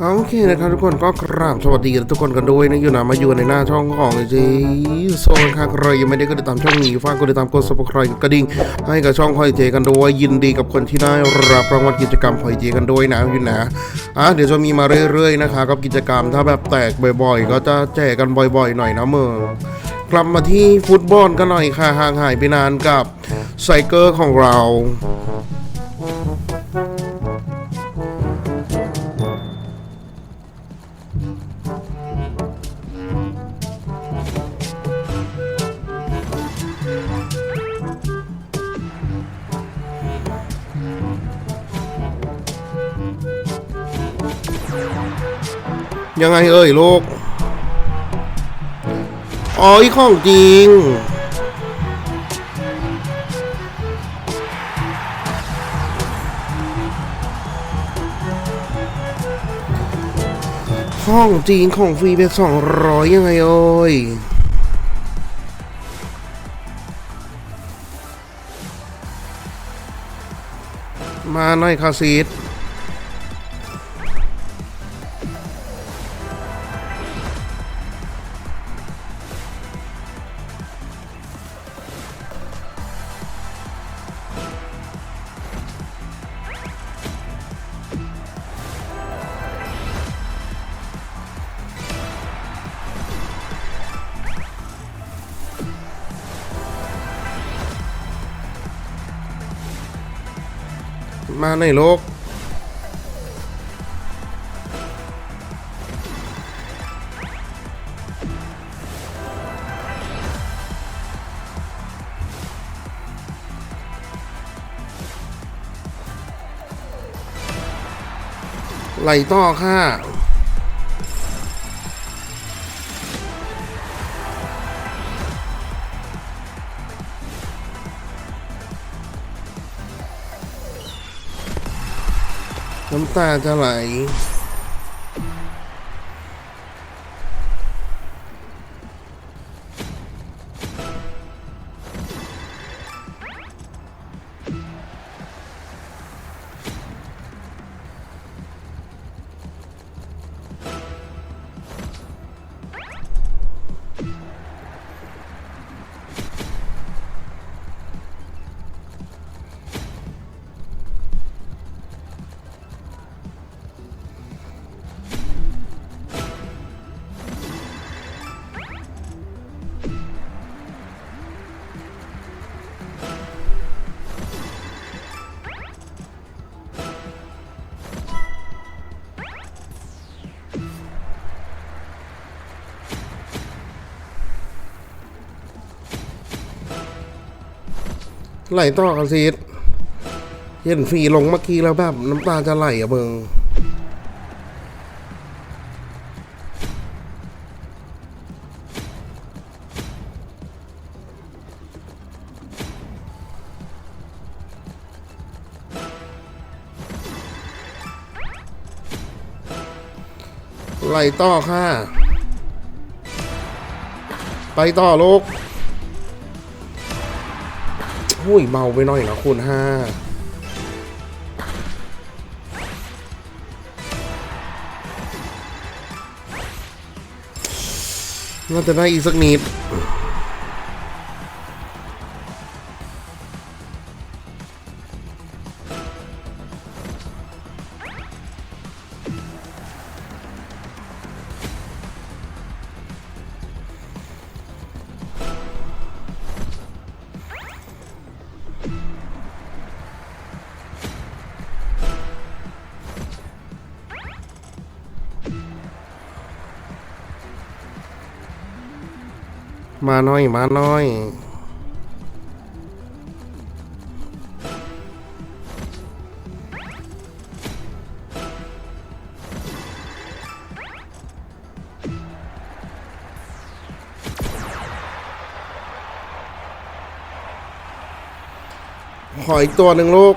โอเคนะครับทุกคนก็กราบสวัสดีทุกคนกันด้วยนะอยู่นะมาอยู่ในหน้าช่องของเจโซนค่ะใครยังไม่ได้ก็ติดตามช่องนี้ฝากกดติดตามกดซับสไครต์กระดิ่งให้กับช่องพอยเจกันด้วยยินดีกับคนที่ได้รับรางวัลกิจกรรมพอยเจกันด้วยนะอยู่นะอะเดี๋ยวจะมีมาเรื่อยๆนะคะกับกิจกรรมถ้าแบบแตกบ่อยๆ ก็จะแจกกันบ่อยๆ หน่อยนะเมื่อกลับมาที่ฟุตบอลกันหน่อยค่ะห่างหายไปนานกับไซเกอร์ของเรา ยังไงเอ่ยลูกอ๋ออีของจริงของจริงของฟรีเป็นสองร้อยยังไงเอ่ยมาหน่อยคาซีด มาในโลกไหลต่อค่ะ น้ำตาจะไหล ไหลต่อกันซีดเห็นฟีลงเมื่อกี้แล้วแบบน้ำตาจะไหลอะเบิงไหลต่อค่ะ ไปต่อลูก อุ้ยเบาไปหน่อยนะคุณห้าน่าจะได้อีกสักนิด มาหน่อยมาหน่อยขออีกตัวหนึ่งลูก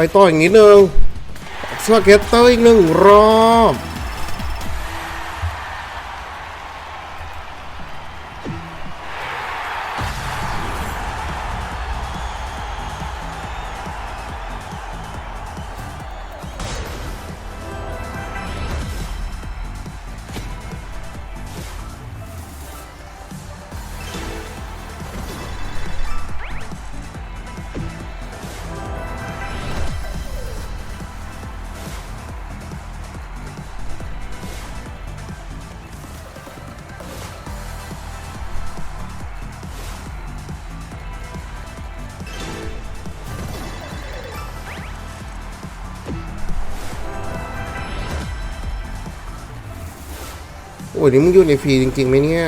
ไปต่ออีกนิดนึงสเก็ตเตอร์อีกหนึ่งรอบ โอ้ยนี่มึงอยู่ในฟรีจริงๆไหมเนี่ย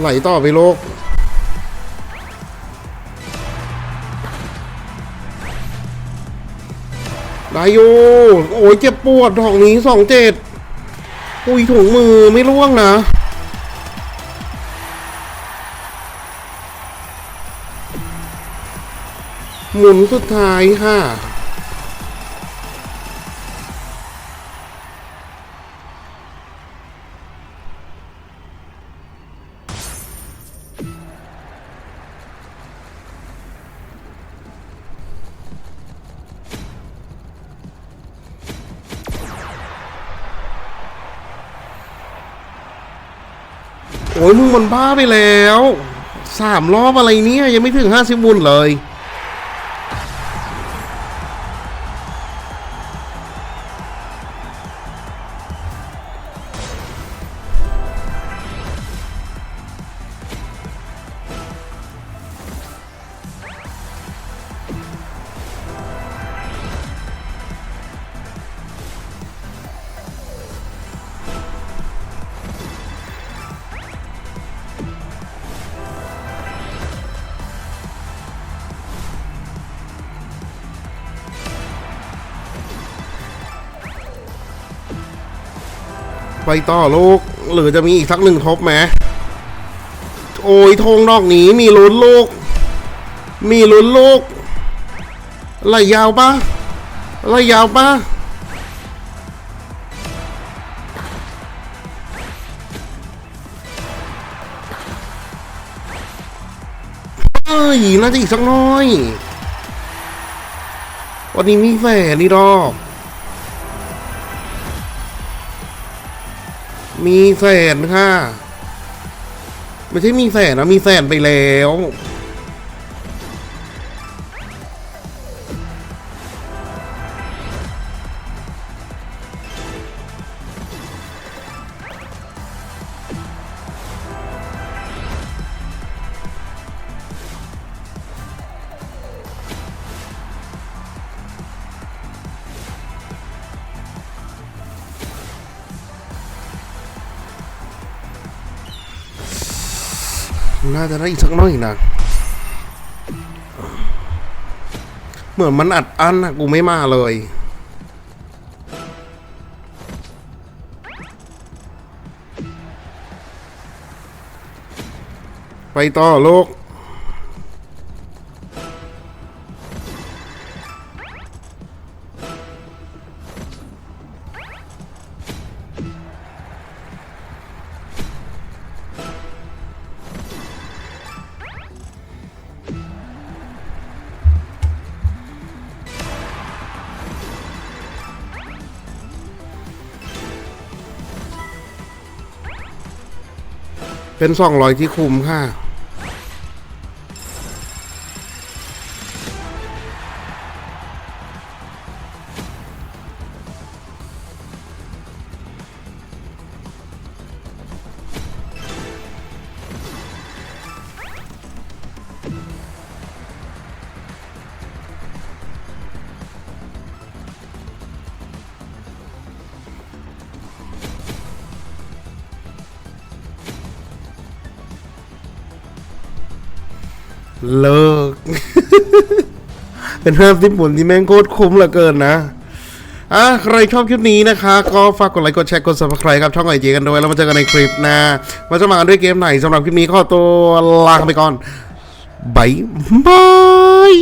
ไหลต่อไปโลก ได้อยู่โอ้ยเจ็บปวดดอกนี้สองเจ็ดอุ้ยถุงมือไม่ร่วงนะหมุนสุดท้ายค่ะ โอ้ยมึงมันบ้าไปแล้วสามรอบอะไรเนี่ยยังไม่ถึงห้าสิบวุนเลย ไปต่อลูก หรือจะมีอีกสักหนึ่งทบไหมโอ้ยธงดอกหนีมีลุ้นลูก มีลุ้นลูกไหลยาวปะไหลยาวปะเอ้ยน่าจะอีกสักน้อย วันนี้มีแฝดนี่ดอก มีแสนค่ะ ไม่ใช่มีแสนนะมีแสนไปแล้ว น่าจะได้อีกสักหน่อยนะ เหมือนมันอัดอั้นนะกูไม่มาเลยไปต่อลูก เป็นสองร้อยที่คุมค่ะ เลิก เป็นห้าสิบหมุนที่แม่งโคตรคุ้มเหลือเกินนะอะใครชอบคลิปนี้นะคะ ก็ฝากกดไลค์กดแชร์กด subscribe ครับช่องไอเจกันด้วย แล้วมาเจอกันในคลิปหน้ามาจะมากันด้วยเกมไหนสำหรับคลิปนี้ขอตัวลาไปก่อนบายบาย